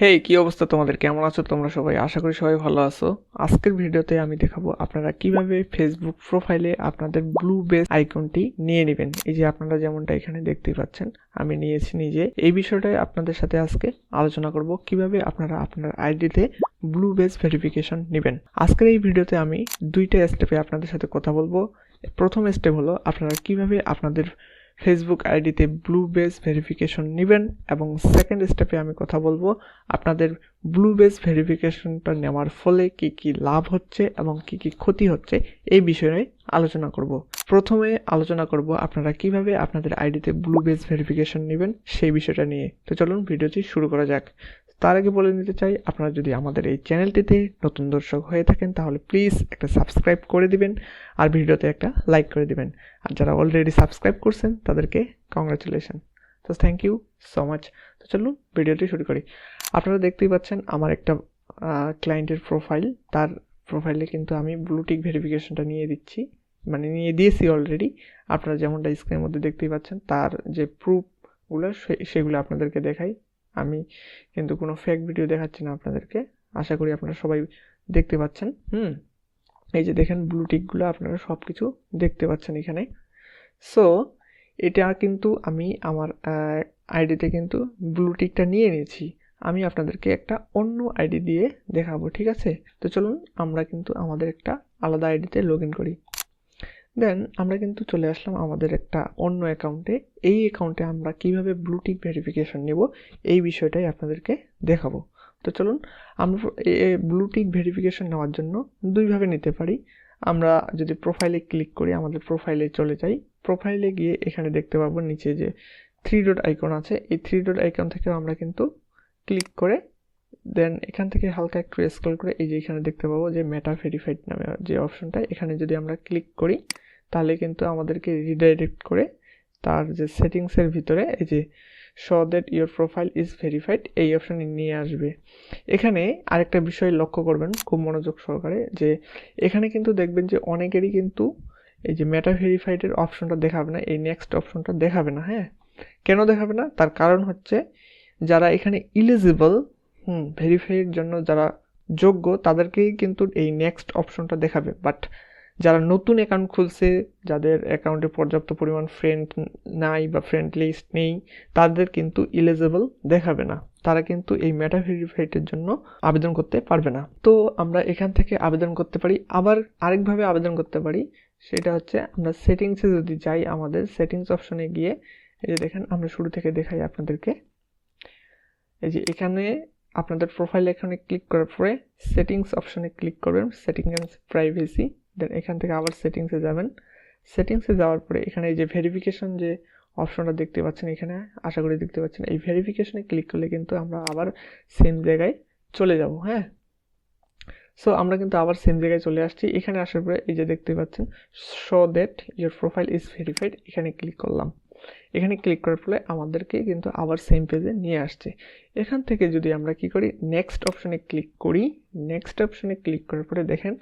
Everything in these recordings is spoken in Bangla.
হেই কি অবস্থা তোমাদের? কেমন আছো তোমরা সবাই? আশা করি সবাই ভালো আছো। আজকের ভিডিওতে আমি দেখাবো আপনারা কীভাবে ফেসবুক প্রোফাইলে আপনাদের ব্লু বেস আইকনটি নিয়ে নেবেন। এই যে আপনারা যেমনটা এখানে দেখতে পাচ্ছেন, আমি নিয়েছি নিজে। এই বিষয়টাই আপনাদের সাথে আজকে আলোচনা করব কীভাবে আপনারা আপনার আইডিতে ব্লু বেস ভেরিফিকেশন নেবেন। আজকের এই ভিডিওতে আমি দুইটা স্টেপে আপনাদের সাথে কথা বলব। প্রথম স্টেপ হলো আপনারা কীভাবে আপনাদের ফেসবুক আইডিতে ব্লু বেস ভেরিফিকেশন নেবেন এবং সেকেন্ড স্টেপে আমি কথা বলব আপনাদের ব্লু বেস ভেরিফিকেশনটা নেওয়ার ফলে কি কি লাভ হচ্ছে এবং কি কি ক্ষতি হচ্ছে এই বিষয়ে আলোচনা করব। প্রথমে আলোচনা করব আপনারা কীভাবে আপনাদের আইডিতে ব্লু বেস ভেরিফিকেশন নেবেন সেই বিষয়টা নিয়ে। তো চলুন ভিডিওটি শুরু করা যাক। তার আগে বলে নিতে চাই, আপনারা যদি আমাদের এই চ্যানেলটিতে নতুন দর্শক হয়ে থাকেন, তাহলে প্লিজ একটা সাবস্ক্রাইব করে দিবেন আর ভিডিওতে একটা লাইক করে দিবেন। আর যারা অলরেডি সাবস্ক্রাইব করছেন, তাদেরকে কংগ্রাচুলেশন তো থ্যাংক ইউ সো মাচ তো চলুন ভিডিওটি শুরু করি। আপনারা দেখতেই পাচ্ছেন আমার একটা ক্লায়েন্টের প্রোফাইল তার প্রোফাইলে কিন্তু আমি ব্লুটিক ভেরিফিকেশনটা নিয়ে দিচ্ছি। মানে নিয়ে দিয়েছি অলরেডি আপনারা যেমনটা স্ক্রিনের মধ্যে দেখতেই পাচ্ছেন, তার যে প্রুফগুলো সেগুলো আপনাদেরকে দেখাই। আমি কিন্তু কোনো ফেক ভিডিও দেখাচ্ছি না আপনাদেরকে। আশা করি আপনারা সবাই দেখতে পাচ্ছেন। হুম, এই যে দেখেন ব্লুটিকগুলো আপনারা সব কিছু দেখতে পাচ্ছেন এখানে। সো এটা কিন্তু আমি আমার আইডিতে কিন্তু ব্লুটিকটা নিয়ে নিয়েছি। আমি আপনাদেরকে একটা অন্য আইডি দিয়ে দেখাবো, ঠিক আছে? তো চলুন আমরা কিন্তু আমাদের একটা আলাদা আইডিতে লগ ইন করি। দেন আমরা কিন্তু চলে আসলাম আমাদের একটা অন্য অ্যাকাউন্টে এই অ্যাকাউন্টে আমরা কীভাবে ব্লুটিক ভেরিফিকেশন নেব, এই বিষয়টাই আপনাদেরকে দেখাবো। তো চলুন, আমরা ব্লুটিক ভেরিফিকেশন নেওয়ার জন্য দুইভাবে নিতে পারি। আমরা যদি প্রোফাইলে ক্লিক করি, আমাদের প্রোফাইলে চলে যাই। প্রোফাইলে গিয়ে এখানে দেখতে পাবো নিচে যে থ্রি ডট আইকন আছে। এই থ্রি ডট আইকন থেকেও আমরা কিন্তু ক্লিক করে দেন এখান থেকে হালকা একটু স্ক্রল করে, এই যে এখানে দেখতে পাবো যে মেটা ভেরিফাইড নামে যে অপশনটা এখানে যদি আমরা ক্লিক করি তাহলে কিন্তু আমাদেরকে রিডাইরেক্ট করে তার যে সেটিংসের ভিতরে এই যে show that your profile is verified এই অপশানে নিয়ে আসবে। এখানে আরেকটা বিষয় লক্ষ্য করবেন খুব মনোযোগ সহকারে যে এখানে কিন্তু দেখবেন যে অনেকেরই কিন্তু এই যে মেটা ভেরিফাইডের অপশনটা দেখাবে না, এই নেক্সট অপশনটা দেখাবে না হ্যাঁ? কেন দেখাবে না? তার কারণ হচ্ছে যারা এখানে ইলিজিবল হুম ভেরিফাইয়ের জন্য যারা যোগ্য তাদেরকেই কিন্তু এই নেক্সট অপশনটা দেখাবে। বাট যারা নতুন অ্যাকাউন্ট খুলছে, যাদের অ্যাকাউন্টে পর্যাপ্ত পরিমাণ ফ্রেন্ড নাই বা ফ্রেন্ড লিস্ট নেই, তাদের কিন্তু ইলিজেবল দেখাবে না। তারা কিন্তু এই মেটা ভেরিফাইডের জন্য আবেদন করতে পারবে না। তো আমরা এখান থেকে আবেদন করতে পারি। আবার আরেকভাবে আবেদন করতে পারি, সেটা হচ্ছে আমরা সেটিংসে যদি যাই আমাদের সেটিংস অপশনে গিয়ে, এই যে দেখেন, আমরা শুরু থেকে দেখাই আপনাদেরকে। এই যে এখানে আপনাদের প্রোফাইল এখানে ক্লিক করার পরে সেটিংস অপশনে ক্লিক করবেন। সেটিং প্রাইভেসি দেন এখান থেকে আবার সেটিংসে যাবেন। সেটিংসে যাওয়ার পরে এখানে এই যে ভেরিফিকেশন যে অপশনটা দেখতে পাচ্ছেন এখানে, আশা করি দেখতে পাচ্ছেন, এই ভেরিফিকেশনে ক্লিক করলে কিন্তু আমরা আবার সেম জায়গায় চলে যাব হ্যাঁ? সো আমরা কিন্তু আবার সেম জায়গায় চলে আসছি। এখানে আসার পরে এই যে দেখতে পাচ্ছেন show that your profile is verified এখানে ক্লিক করলাম। এখানে ক্লিক করার ফলে আমাদেরকে কিন্তু আবার সেম পেজে নিয়ে আসছে। এখান থেকে যদি আমরা কি করি নেক্সট অপশনে ক্লিক করি নেক্সট অপশনে ক্লিক করার পরে দেখেন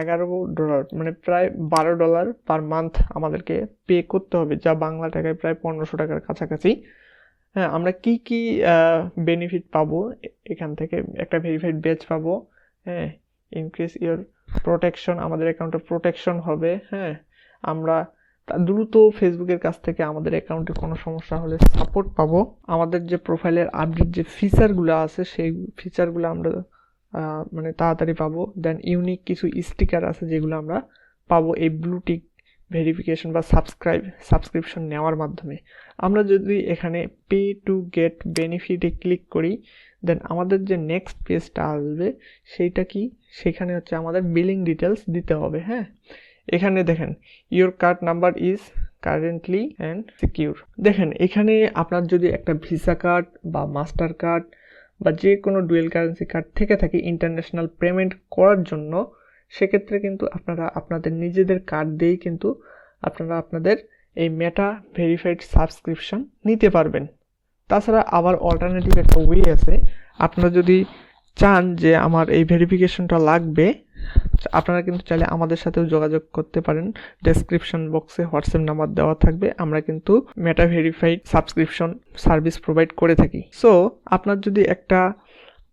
এগারো ডলার মানে প্রায় বারো ডলার পার মান্থ আমাদেরকে পে করতে হবে, যা বাংলা টাকায় প্রায় পনেরোশো টাকার কাছাকাছি। হ্যাঁ আমরা কি কি বেনিফিট পাবো? এখান থেকে একটা ভেরিফাইড বেচ পাবো। হ্যাঁ ইনক্রিজ ইওর প্রোটেকশন আমাদের অ্যাকাউন্টে প্রোটেকশন হবে। হ্যাঁ আমরা দ্রুত ফেসবুকের কাছ থেকে আমাদের অ্যাকাউন্টে কোনো সমস্যা হলে সাপোর্ট পাবো। আমাদের যে প্রোফাইলের আপডেট যে ফিচারগুলো আছে, সেই ফিচারগুলো আমরা মানে তাড়াতাড়ি পাবো। দেন ইউনিক কিছু স্টিকার আছে যেগুলো আমরা পাবো এই ব্লুটিক ভেরিফিকেশন বা সাবস্ক্রাইব সাবস্ক্রিপশন নেওয়ার মাধ্যমে। আমরা যদি এখানে পে টু গেট বেনিফিটে ক্লিক করি দেন আমাদের যে নেক্সট পেজটা আসবে, সেইটা কি? সেখানে হচ্ছে আমাদের বিলিং ডিটেলস দিতে হবে হ্যাঁ? এখানে দেখেন your card number is currently and secure দেখেন, এখানে আপনার যদি একটা ভিসা কার্ড বা মাস্টার কার্ড বা যে কোনো ডুয়েল কারেন্সি কার্ড থেকে থাকে ইন্টারন্যাশনাল পেমেন্ট করার জন্য, সেক্ষেত্রে কিন্তু আপনারা আপনাদের নিজেদের কার্ড দিয়েই কিন্তু আপনারা আপনাদের এই মেটা ভেরিফাইড সাবস্ক্রিপশন নিতে পারবেন। তাছাড়া আবার অল্টারনেটিভ একটা ওয়ে আছে, আপনারা যদি চান যে আমার এই ভেরিফিকেশনটা লাগবে আপনারা কিন্তু চাইলে আমাদের সাথেও যোগাযোগ করতে পারেন। ডেসক্রিপশন বক্সে হোয়াটসঅ্যাপ নাম্বার দেওয়া থাকবে। আমরা কিন্তু Meta verified subscription service provide করে থাকি। সো আপনার যদি একটা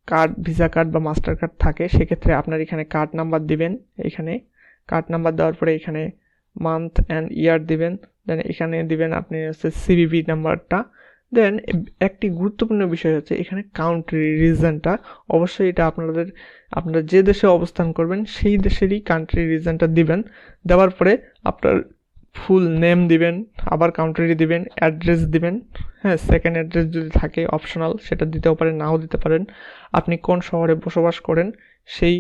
কার্ড ভিসা কার্ড বা মাস্টার কার্ড থাকে, সেক্ষেত্রে আপনার এখানে কার্ড নাম্বার দিবেন এখানে। কার্ড নাম্বার দেওয়ার পরে এখানে মান্থ অ্যান্ড ইয়ার দিবেন। দেন এখানে দিবেন আপনি হচ্ছে সিবিবি নাম্বারটা দেন একটি গুরুত্বপূর্ণ বিষয় হচ্ছে এখানে কাউন্ট্রি রিজনটা অবশ্যই এটা আপনাদের, আপনারা যে দেশে অবস্থান করবেন, সেই দেশেরই কান্ট্রি রিজনটা দিবেন। দেওয়ার পরে আপনার ফুল নেম দিবেন, আবার কাউন্ট্রি দিবেন অ্যাড্রেস দিবেন। হ্যাঁ সেকেন্ড অ্যাড্রেস যদি থাকে অপশনাল সেটা দিতেও পারেন, নাও দিতে পারেন। আপনি কোন শহরে বসবাস করেন, সেই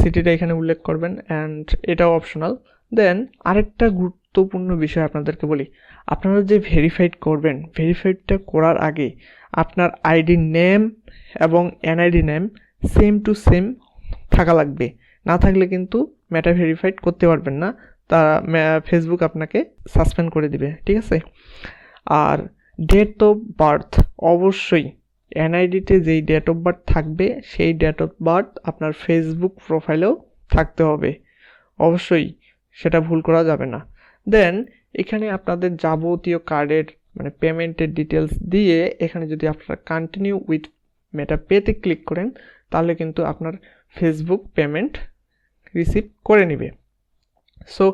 সিটিটা এখানে উল্লেখ করবেন অ্যান্ড এটাও অপশনাল দেন আরেকটা গুরুত্বপূর্ণ বিষয় আপনাদেরকে বলি। আপনারা যে ভেরিফাইড করবেন ভেরিফাইডটা করার আগে আপনার আইডি নেম এবং NID name same to same থাকা লাগবে। না থাকলে কিন্তু মেটা ভেরিফাইড করতে পারবেন না। তা ফেসবুক আপনাকে সাসপেন্ড করে দিবে, ঠিক আছে? আর ডেট অফ বার্থ অবশ্যই এনআইডিতে যেই ডেট অফ বার্থ থাকবে, সেই ডেট অফ বার্থ আপনার ফেসবুক প্রোফাইলেও থাকতে হবে। অবশ্যই সেটা ভুল করা যাবে না। দেন এখানে আপনাদের যাবতীয় কার্ডের মানে পেমেন্টের ডিটেলস দিয়ে এখানে যদি আপনারা কন্টিনিউ উইথ মেটা পেতে ক্লিক করেন, তাহলে কিন্তু আপনার ফেসবুক পেমেন্ট রিসিভ করে নেবে। সো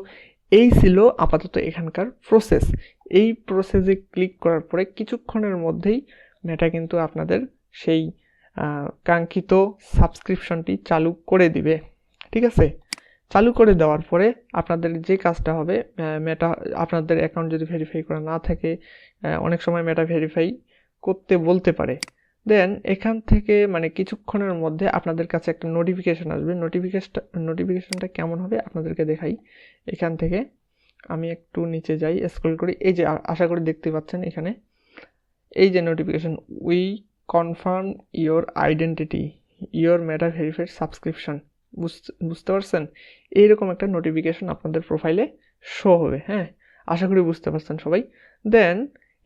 এই ছিল আপাতত এখানকার প্রসেস এই প্রসেসে ক্লিক করার পরে কিছুক্ষণের মধ্যেই মেটা কিন্তু আপনাদের সেই কাঙ্ক্ষিত সাবস্ক্রিপশনটি চালু করে দিবে। ঠিক আছে? চালু করে দেওয়ার পরে আপনাদের যে কাজটা হবে মেটা আপনাদের অ্যাকাউন্ট যদি ভেরিফাই করা না থাকে অনেক সময় মেটা ভেরিফাই করতে বলতে পারে। দেন এখান থেকে মানে কিছুক্ষণের মধ্যে আপনাদের কাছে একটা নোটিফিকেশান আসবে। নোটিফিকেশনটা নোটিফিকেশানটা কেমন হবে আপনাদেরকে দেখাই। এখান থেকে আমি একটু নিচে যাই স্ক্রল করি। এই যে আশা করি দেখতে পাচ্ছেন এখানে। এই যে notification we confirm your identity your Meta verified subscription বুঝতে পারছেন? এইরকম একটা নোটিফিকেশন আপনাদের প্রোফাইলে শো হবে হ্যাঁ? আশা করি বুঝতে পারছেন সবাই। দেন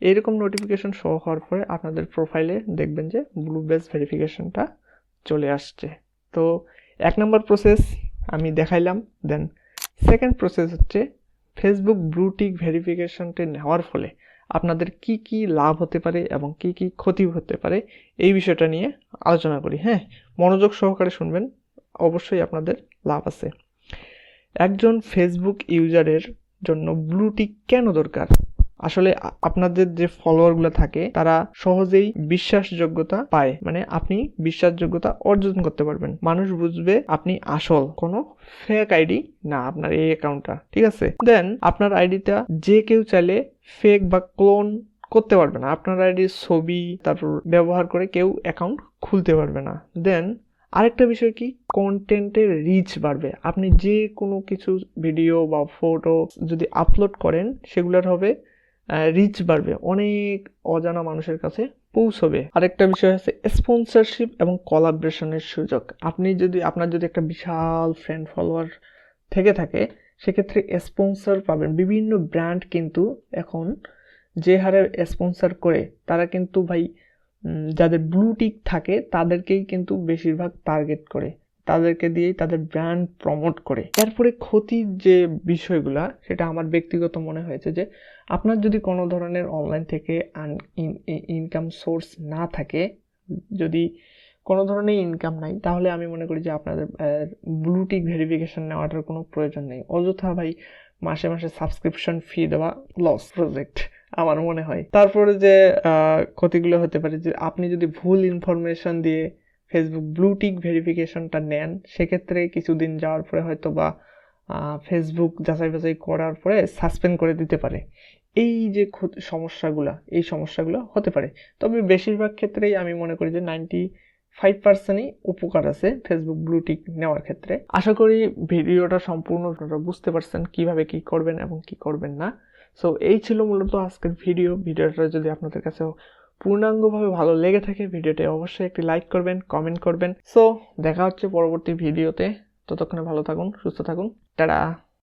এইরকম নোটিফিকেশন শো হওয়ার পরে আপনাদের প্রোফাইলে দেখবেন যে ব্লু বেস ভেরিফিকেশনটা চলে আসছে। তো এক নম্বর প্রসেস আমি দেখাইলাম দেন সেকেন্ড প্রসেস হচ্ছে ফেসবুক ব্লুটিক ভেরিফিকেশনটি নেওয়ার ফলে আপনাদের কি কি লাভ হতে পারে এবং কি কি ক্ষতি হতে পারে এই বিষয়টা নিয়ে আলোচনা করি হ্যাঁ? মনোযোগ সহকারে শুনবেন। অবশ্যই আপনাদের লাভ আছে। একজন ফেসবুক ইউজারের জন্য ব্লুটিক কেন দরকার? আসলে আপনাদের যে ফলোয়ারগুলো থাকে, তারা সহজেই বিশ্বাসযোগ্যতা পায়। মানে আপনি বিশ্বাসযোগ্যতা অর্জন করতে পারবেন। মানুষ বুঝবে আপনি আসল। কোনো ফেক আইডি না আপনার এই অ্যাকাউন্টটা ঠিক আছে? দেন আপনার আইডিটা যে কেউ চাইলে ফেক বা ক্লোন করতে পারবে না। আপনার আইডির ছবি, তারপর ব্যবহার করে কেউ অ্যাকাউন্ট খুলতে পারবে না। দেন আরেকটা বিষয় কি? কন্টেন্টের রিচ বাড়বে। আপনি যে কোনো কিছু ভিডিও বা ফটো যদি আপলোড করেন, সেগুলোর হবে রিচ বাড়বে। অনেক অজানা মানুষের কাছে পৌঁছবে। আরেকটা বিষয় হচ্ছে স্পন্সরশিপ এবং কলাবরেশনের সুযোগ। আপনি যদি, আপনার যদি একটা বিশাল ফ্রেন্ড ফলোয়ার থেকে থাকে, সেক্ষেত্রে স্পন্সর পাবেন। বিভিন্ন ব্র্যান্ড কিন্তু এখন যে হারে স্পন্সর করে, তারা কিন্তু ভাই যাদের ব্লু টিক থাকে, তাদেরকেই কিন্তু বেশিরভাগ টার্গেট করে। তাদেরকে দিয়েই তাদের ব্র্যান্ড প্রমোট করে। এরপরে ক্ষতির যে বিষয়গুলো, সেটা আমার ব্যক্তিগত মনে হয়েছে যে, আপনার যদি কোনো ধরনের অনলাইন থেকে আন ইনকাম সোর্স না থাকে, যদি কোনো ধরনের ইনকাম নাই, তাহলে আমি মনে করি যে আপনাদের ব্লুটিক ভেরিফিকেশন নেওয়াটার কোনো প্রয়োজন নেই। অযথা ভাই, মাসে মাসে সাবস্ক্রিপশন ফি দেওয়া লস প্রজেক্ট আমার মনে হয়। তারপরে যে ক্ষতিগুলো হতে পারে যে, আপনি যদি ভুল ইনফরমেশন দিয়ে ফেসবুক ব্লুটিক ভেরিফিকেশনটা নেন, সেক্ষেত্রে কিছুদিন যাওয়ার পরে হয়তো বা ফেসবুক যাচাই বাছাই করার পরে সাসপেন্ড করে দিতে পারে। এই যে সমস্যাগুলো, এই সমস্যাগুলো হতে পারে। তবে বেশিরভাগ ক্ষেত্রেই আমি মনে করি যে নাইনটি ফাইভ পার্সেন্টই উপকার আছে ফেসবুক ব্লুটিক নেওয়ার ক্ষেত্রে। আশা করি ভিডিওটা সম্পূর্ণ বুঝতে পারছেন কীভাবে কি করবেন এবং কি করবেন না। সো এই ছিল মূলত আজকের ভিডিও ভিডিওটা যদি আপনাদের কাছে পূর্ণাঙ্গভাবে ভালো লেগে থাকে ভিডিওটি অবশ্যই একটি লাইক করবেন কমেন্ট করবেন। সো দেখা হচ্ছে পরবর্তী ভিডিওতে ততক্ষণে ভালো থাকুন, সুস্থ থাকুন। টাটা!